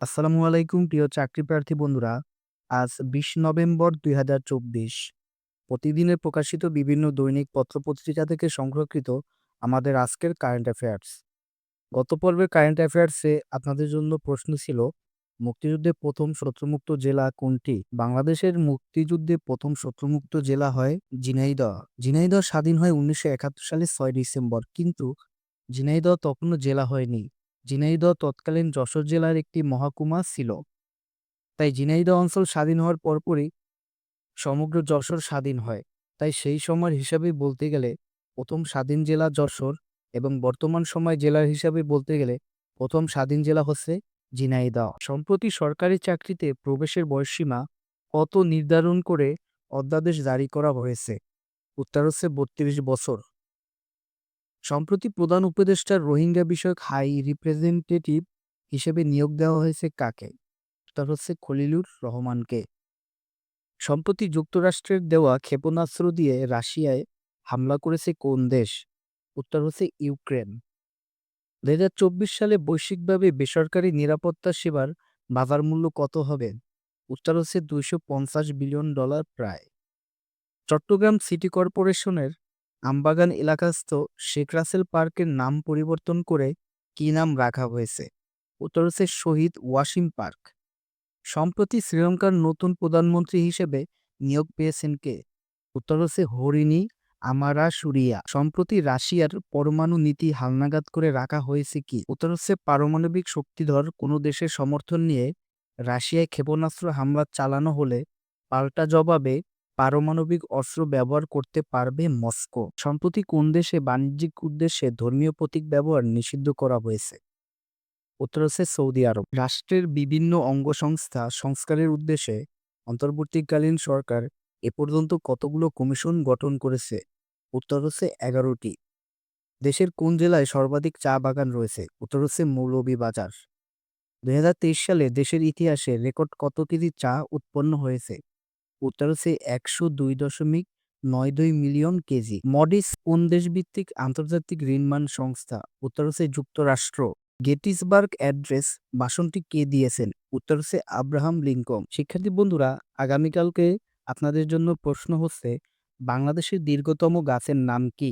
আসসালামু আলাইকুম, প্রিয় চাকরি প্রার্থী বন্ধুরা। আজ বিশ নভেম্বর দুই হাজার চব্বিশ। প্রতিদিনের প্রকাশিত বিভিন্ন দৈনিক পত্রপত্রিকা থেকে সংরক্ষিত আমাদের আজকের কারেন্ট অ্যাফেয়ার্স গত পর্বের কারেন্ট অ্যাফেয়ার্সে আপনাদের জন্য প্রশ্ন ছিল মুক্তিযুদ্ধে প্রথম শত্রুমুক্ত জেলা কোনটি? বাংলাদেশের মুক্তিযুদ্ধে প্রথম শত্রুমুক্ত জেলা হয় ঝিনাইদহ। ঝিনাইদহ স্বাধীন হয় উনিশশো একাত্তর সালের ছয় ডিসেম্বর, কিন্তু ঝিনাইদহ তখনও জেলা হয়নি। ঝিনাইদহ তৎকালীন যশোর জেলার একটি মহকুমা ছিল। তাই ঝিনাইদহ অঞ্চল স্বাধীন হওয়ার পরপরই সমগ্র যশোর স্বাধীন হয়। তাই সেই সময়ের হিসাবে বলতে গেলে প্রথম স্বাধীন জেলা যশোর এবং বর্তমান সময় জেলার হিসাবে বলতে গেলে প্রথম স্বাধীন জেলা হচ্ছে ঝিনাইদহ। সম্প্রতি সরকারি চাকরিতে প্রবেশের বয়সসীমা কত নির্ধারণ করে অধ্যাদেশ জারি করা হয়েছে? উত্তর হচ্ছে বত্রিশ বছর। সম্প্রতি প্রধান উপদেষ্টার রোহিঙ্গা বিষয়ক হাই রিপ্রেজেন্টেটিভ হিসেবে নিয়োগ দেওয়া হয়েছে কাকে? তার হচ্ছে খলিলুর রহমানকে। সম্প্রতি যুক্তরাষ্ট্রের দেওয়া ক্ষেপণাস্ত্র দিয়ে রাশিয়ায় হামলা করেছে কোন দেশ? উত্তর হচ্ছে ইউক্রেন। দু হাজার চব্বিশ সালে বৈশ্বিকভাবে বেসরকারি নিরাপত্তা সেবার বাজার মূল্য কত হবে? উত্তর হচ্ছে দুইশো পঞ্চাশ বিলিয়ন ডলার প্রায়। চট্টগ্রাম সিটি কর্পোরেশনের আমবাগান এলাকাস্থ শেখ রাসেল পার্কের নাম পরিবর্তন করে কি নাম রাখা হয়েছে? উত্তর হচ্ছে শহীদ ওয়াসিম পার্ক। সম্প্রতি শ্রীলঙ্কার নতুন প্রধানমন্ত্রী হিসেবে নিয়োগ পেয়েছেন কে? উত্তর হচ্ছে হরিণী আমারা সুরিয়া সম্প্রতি রাশিয়ার পরমাণু নীতি হালনাগাদ করে রাখা হয়েছে কি? উত্তর হচ্ছে পারমাণবিক শক্তিধর কোনো দেশের সমর্থন নিয়ে রাশিয়ায় ক্ষেপণাস্ত্র হামলা চালানো হলে পাল্টা জবাবে পারমাণবিক অস্ত্র ব্যবহার করতে পারবে মস্কো। সম্প্রতি কোন দেশে বাণিজ্যিক উদ্দেশ্যে ধর্মীয় প্রতীক ব্যবহার নিষিদ্ধ করা হয়েছে? উত্তর হচ্ছে সৌদি আরব। রাষ্ট্রের বিভিন্ন অঙ্গসংস্থা সংস্কারের উদ্দেশ্যে অন্তর্বর্তীকালীন সরকার এ পর্যন্ত কতগুলো কমিশন গঠন করেছে? উত্তর হচ্ছে এগারোটি। দেশের কোন জেলায় সর্বাধিক চা বাগান রয়েছে? উত্তর হচ্ছে মৌলভীবাজার দুই হাজার তেইশ সালে দেশের ইতিহাসে রেকর্ড কত কেজি চা উৎপন্ন হয়েছে? উত্তর হচ্ছে একশো দুই দশমিক নয় দুই মিলিয়ন কেজি। মডিস কোন দেশভিত্তিক আন্তর্জাতিক ঋণমান সংস্থা? উত্তর হচ্ছে যুক্তরাষ্ট্র। গেটিসবার্গ অ্যাড্রেস বাসনটি কে দিয়েছেন? উত্তর হচ্ছে আব্রাহাম লিঙ্কন। শিক্ষার্থী বন্ধুরা, আগামীকালকে আপনাদের জন্য প্রশ্ন হচ্ছে, বাংলাদেশের দীর্ঘতম গাছের নাম কি?